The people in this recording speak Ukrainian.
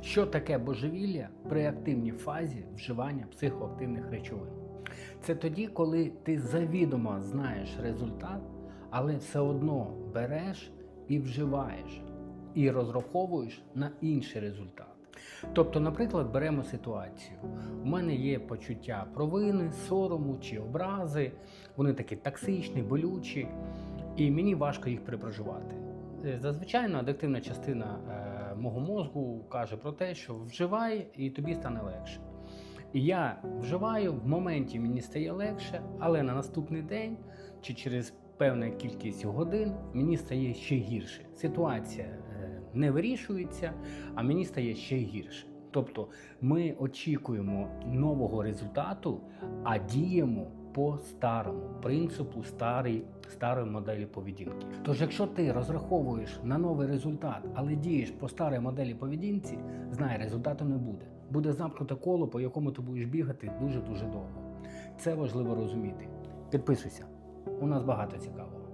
Що таке божевілля при активній фазі вживання психоактивних речовин? Це тоді, коли ти завідомо знаєш результат, але все одно береш і вживаєш, і розраховуєш на інший результат. Тобто, наприклад, беремо ситуацію. У мене є почуття провини, сорому чи образи, вони такі токсичні, болючі, і мені важко їх перепроживати. Е, Зазвичай адиктивна частина е, мого мозку каже про те, що вживай і тобі стане легше. І я вживаю, в моменті мені стає легше, але на наступний день чи через певну кількість годин мені стає ще гірше. Ситуація е, не вирішується, а мені стає ще гірше. Тобто ми очікуємо нового результату, а діємо по старому принципу старої, старої моделі поведінки. Тож, якщо ти розраховуєш на новий результат, але дієш по старій моделі поведінці, знай, результату не буде. Буде замкнуте коло, по якому ти будеш бігати дуже дуже довго. Це важливо розуміти. Підписуйся, у нас багато цікавого.